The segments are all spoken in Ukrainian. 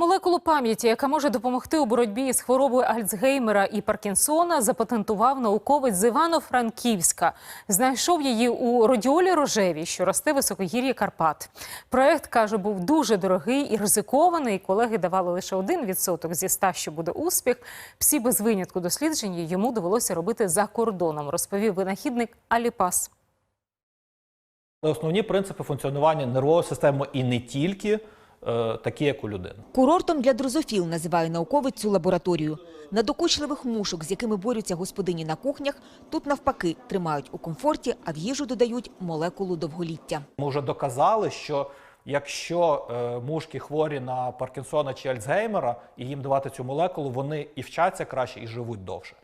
Молекулу пам'яті, яка може допомогти у боротьбі з хворобою Альцгеймера і Паркінсона, запатентував науковець з Івано-Франківська. Знайшов її у родіолі рожевій, що росте в високогір'ї Карпат. Проект каже, був дуже дорогий і ризикований. Колеги давали лише 1% зі 100, що буде успіх. Всі без винятку дослідження йому довелося робити за кордоном, розповів винахідник Аліпас. Основні принципи функціонування нервової системи і не тільки такі, як у людини. Курортом для дрозофіл називає науковець цю лабораторію. Надокучливих мушок, з якими борються господині на кухнях, тут навпаки тримають у комфорті, а в їжу додають молекулу довголіття. Ми вже доказали, що якщо е, мушки хворі на Паркінсона чи Альцгеймера, і їм давати цю молекулу, вони і вчаться краще, і живуть довше.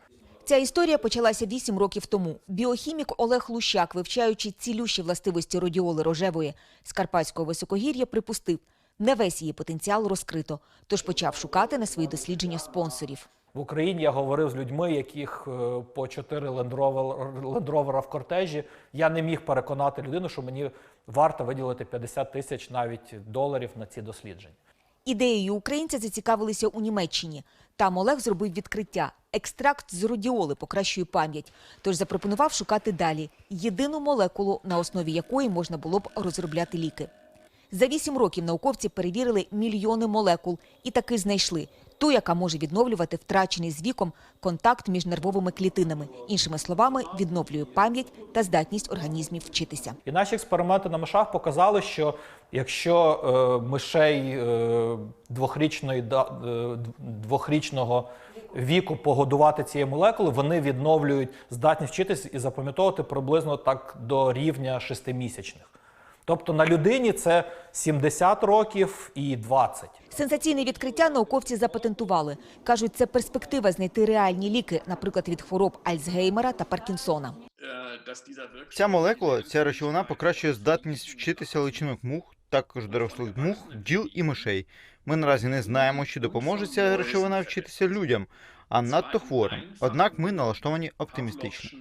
Ця історія почалася вісім років тому. Біохімік Олег Лущак, вивчаючи цілющі властивості радіоли рожевої з Карпатського високогір'я, припустив, не весь її потенціал розкрито, тож почав шукати на свої дослідження спонсорів. В Україні я говорив з людьми, яких е, по 4 лендровера в кортежі. Я не міг переконати людину, що мені варто виділити 50 тисяч навіть доларів на ці дослідження. Ідеєю українця зацікавилися у Німеччині. Там Олег зробив відкриття. Екстракт з родіоли покращує пам'ять. Тож запропонував шукати далі єдину молекулу, на основі якої можна було б розробляти ліки. За вісім років науковці перевірили мільйони молекул і таки знайшли ту, яка може відновлювати втрачений з віком контакт між нервовими клітинами. Іншими словами, відновлює пам'ять та здатність організмів вчитися. І наші експерименти на мишах показали, що якщо е, мишей е, двохрічної, е, двохрічного віку погодувати цією молекулою, вони відновлюють здатність вчитися і запам'ятовувати приблизно так до рівня шестимісячних. Тобто на людині це 70 років і 20. Сенсаційне відкриття науковці запатентували. Кажуть, це перспектива знайти реальні ліки, наприклад, від хвороб Альцгеймера та Паркінсона. Ця молекула, ця речовина покращує здатність вчитися личинок мух, також дорослих мух, бджіл і мишей. Ми наразі не знаємо, чи допоможе ця речовина вчитися людям, а надто хворим. Однак ми налаштовані оптимістично.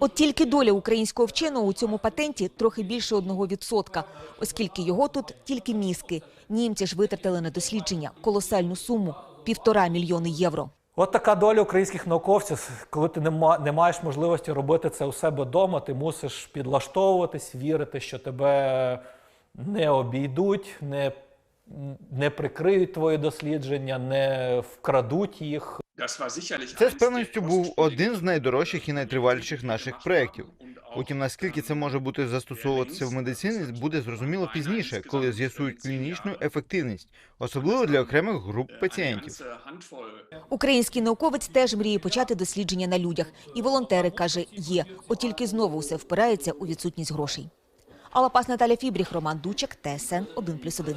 От тільки доля українського вченого у цьому патенті трохи більше одного відсотка, оскільки його тут тільки мізки. Німці ж витратили на дослідження колосальну суму – півтора мільйони євро. От така доля українських науковців. Коли ти не, ма- маєш можливості робити це у себе вдома, ти мусиш підлаштовуватись, вірити, що тебе не обійдуть, не, не прикриють твої дослідження, не вкрадуть їх. Це з певністю був один з найдорожчих і найтриваліших наших проєктів. Утім, наскільки це може бути застосовуватися в медицині, буде зрозуміло пізніше, коли з'ясують клінічну ефективність, особливо для окремих груп пацієнтів. Український науковець теж мріє почати дослідження на людях. І волонтери, каже, є. От тільки знову все впирається у відсутність грошей. Алапас Наталя Фібріх, Роман Дучак, ТСН 1+,1.